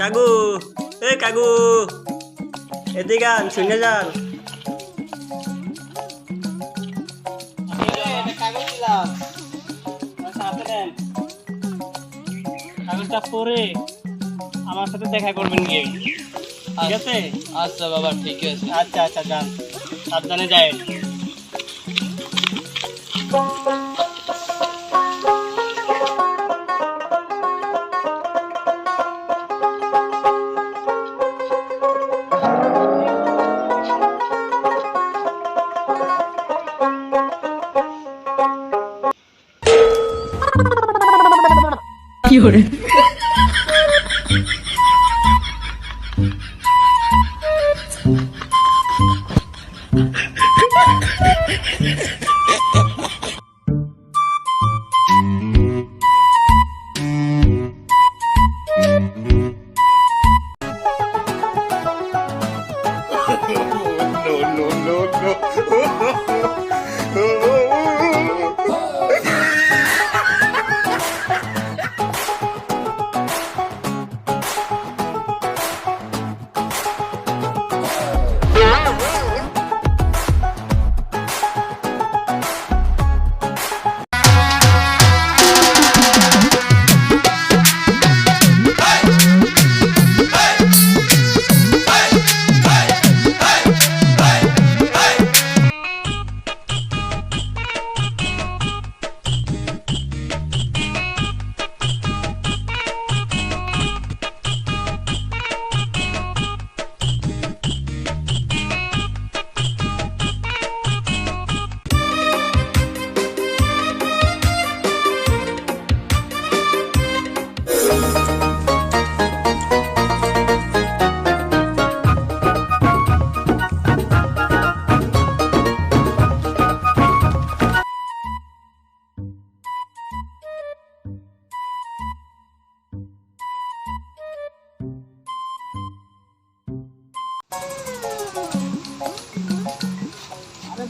কাকু এ কাকু। এদিকে আন শুনে যান। কাগজটা পরে আমার সাথে দেখা করবেন গিয়ে ঠিক আছে আচ্ছা বাবা ঠিক আছে আচ্ছা আচ্ছা যান। সাবধানে যায় আরে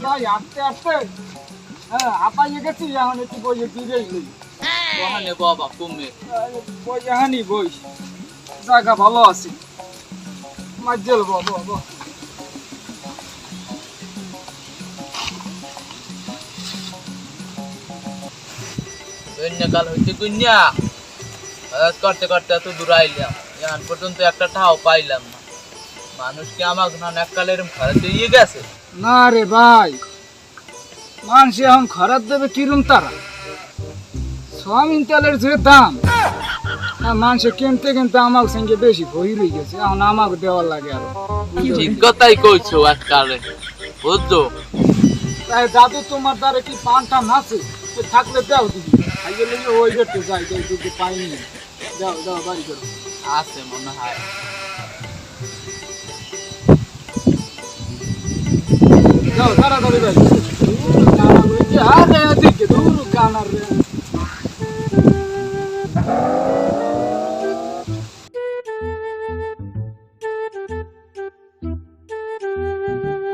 ভাই আস্তে আস্তে। হ্যাঁ আপাইয়ে গেছি এখন একটু নেই ওখানে বাবা বই এখানি বই। জায়গা ভালো আছে। মাজ্জেল বাবা বাবা কাল হইতে কুইন্যা কাজ করতে করতে এত দূর আইলাম। এখন পর্যন্ত একটা ঠাও পাইলাম না। মানুষ কি আমাকে না এককালে এরকম খারাপ দিয়ে গেছে? না রে ভাই। মানুষ এখন খরাব দেবে কিরম তারা? সোয়াবিন তেলের যে দাম। হ্যাঁ মানুষ কিনতে কিনতে আমার সঙ্গে বেশি ভয় হয়ে গেছে। এখন আমাকে দেওয়ার লাগে আর। ঠিক কথাই কইছো এককালে বুঝছ? তাই দাদু তোমার দ্বারা কি পান টান আছে? থাকলে দাও দিদি লেগে ওই করতে যাই পাইনি দাও দাও বাড়ি করো আছে মনে হয়। তাড়াতাড়ি ভাই আরে এদিকে দূর কানার রে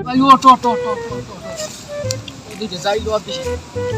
ভাই ওট ওট ওট ওট। যাই লো দিকে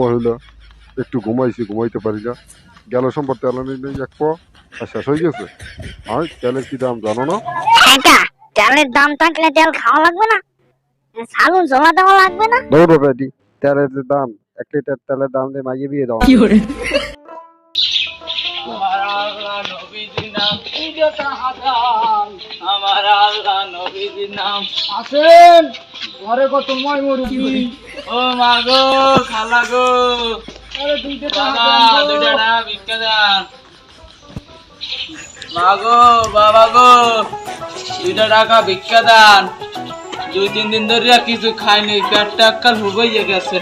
মহিলা একটু ঘুমাইছি ঘুমাইতে পারি না। গেল সম্পর তেল নেই এক পো আর শেষ হয়ে গেছে। আর তেলের কি দাম জানো না? একা তেলের দাম থাকলে তেল খাওয়া লাগবে না? সালুন জমা দেওয়া লাগবে না? দৌড়ো বেটি তেলের যে দাম এক লিটার তেলের দাম দিয়ে মাইয়ে বিয়ে দাও। আমার আল্লাহ আমার আল্লাহ নবীজির নাম। আছেন ঘরে কত মই মুরুকি ও মা গো খালা গো। আরে দুইটা টাকা দুইটা টাকা ভিক্ষা দেন। মা গো বাবা গো দুইটা টাকা ভিক্ষা দেন। দুই তিন দিন ধরে আর কিছু খাইনি পেটটা একাল হুগাইয়ে গেছে।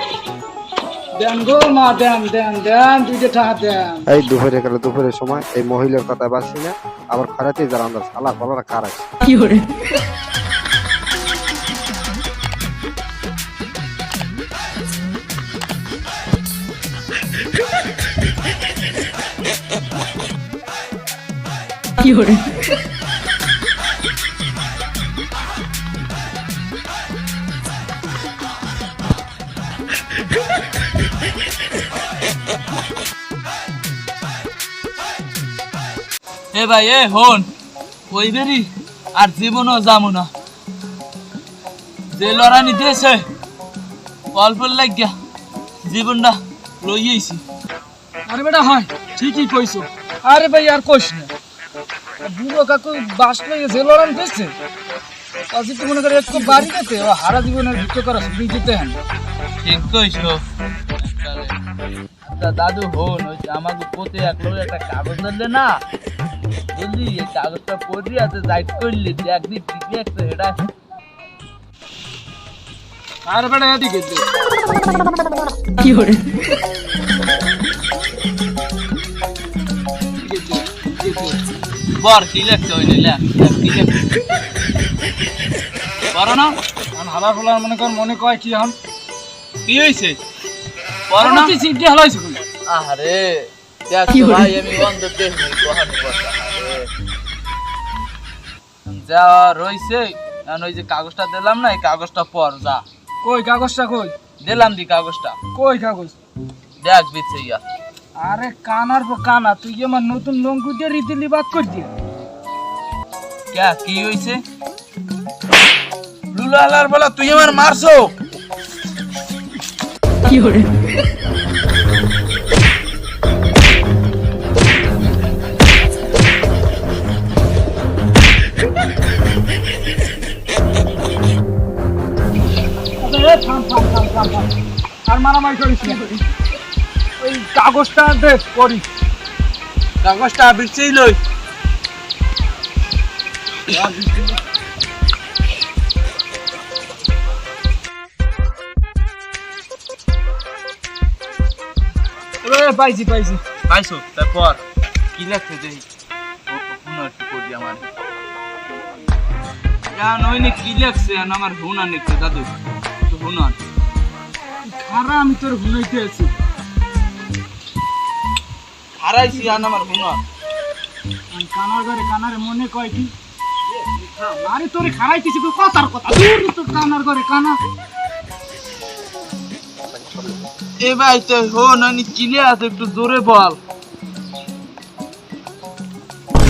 দেন গো মা দেন দেন দেন দুইটা টাকা দেন। এই দুপুরে গেলে দুপুরের সময় এই মহিলার কথা বাসি না আবার খরাতে যারা আমরা সালা কলার কার আছে? এ ভাই এ হন। ওই বেরি? আর জীবনও যাব না। যে লড়ানি দিয়েছে অল্প লাগিয়া জীবনটা লইয়েছি। আরে বেটা হয় ঠিকই কইছো। আরে ভাই আর কইস না। বুড়ো কাকু বাস লইয়ে যে লড়ান দিচ্ছে আজি তো মনে করে একটু বাড়ি দিতে ও হারা জীবনের ভিতর করা শুরু দিতে হ্যাঁ। ঠিক কইছো। আচ্ছা দাদু হন ওই আমাকে পোতে এক লোক একটা কাগজ ধরলে না বুঝলি এই কাগজটা পড়লি আছে যাইট করলি যে একদিন টিপে একটা এটা আরে বেটা এদিকে দে। বর কি লেখছে ওই নিলে বড় না? আর হালা ফলার মনে কর মনে কয় কি হন? কি হয়েছে বড় না? তুই সিদ্ধি হালাইছ কোন? আরে দেখো ভাই আমি অন্ধ দেখিনি কহানি কথা যা রইছে এখন ওই যে কাগজটা দিলাম না এই কাগজটা পর যা। কই কাগজটা কই? দিলাম দি কাগজটা। কই কাগজ? দেখ বিচ্ছে ইয়া আরে কানার পর কানা তুই কি আমার নতুন লঙ্কু দিয়ে রীতিলি বাদ কর দিয়ে? ক্যা কি হইছে? লুলালার বলা তুই আমার মারছো? থাম থাম আর মারামারি করিস না ওই কাগজটা দে করি কাগজটা বিচ্ছেই লই। পাইছি পাইছি। পাইছো তারপর কি দেখি হুনার একটু করি আমার। জান ওইনে কি আমার হুনার লিখছে দাদু? হুনার খারা আমি তোর ঘুমাইতে আছি। হারাইছি আর আমার হুনার কানার ঘরে কানারে মনে কয় কি? আরে তোর খারাইতেছি কথার কথা। দূর তোর কানার ঘরে কানা। এ ভাই তো হো নানি কিলে আছে একটু জোরে বল।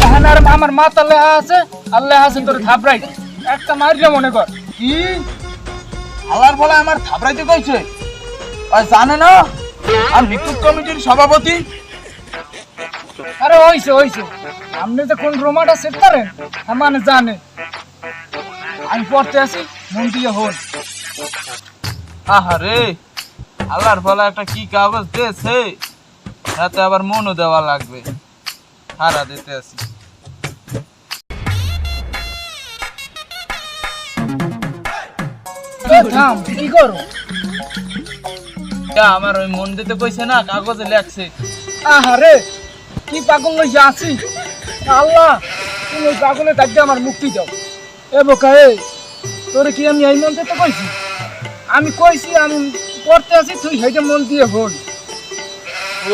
এখানে আমার মাথা লেহা আছে আর লেহা আছে তোর থাপড়াই একটা মারিলে মনে কর। কি? আলার বলা আমার থাপড়াইতে কইছে? আর জানে না? আর ভিক্ষুক কমিটির সভাপতি? আরে হইছে হইছে আপনি যে কোন রোমাটা সেট করেন হ্যাঁ, মানে জানে। আমি পড়তে আসি মন দিয়ে হন আহারে আল্লাহর ফলা একটা কি কাগজ দিয়েছে? তাতে আবার মনও দেওয়া লাগবে। হারা দিতে আসি। কি করো? তা আমার ওই মন দিতে কইছে না কাগজে লেখছে। আহারে কি পাগল লই আসি আল্লাহ তুমি ওই পাগলের দায়িত্ব আমার মুক্তি দাও। এ বোকা এ তোরে কি আমি এই মন দিতে কইছি? আমি কইছি আমি পড়তে আসি তুই হেঁটে মন দিয়ে হন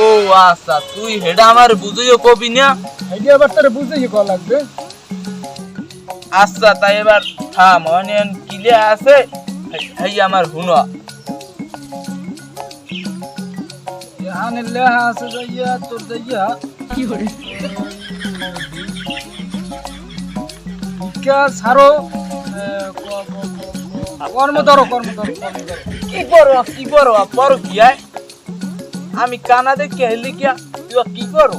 ও আচ্ছা তুই হেডা আমার বুঝিও কবি না? হেঁটে আবার তোরে বুঝে কি করা লাগবে। আচ্ছা তাই এবার থাম অনিয়ন কিলে আছে? এই আমার হুনা। এখানে লেহা আছে যাইয়া তোর যাইয়া। ভিক্ষা ছাড়ো? কর্ম ধরো কর্ম ধরো। কি করো কি করো পর কি? আমি কানা দেখে হেলি কি করো?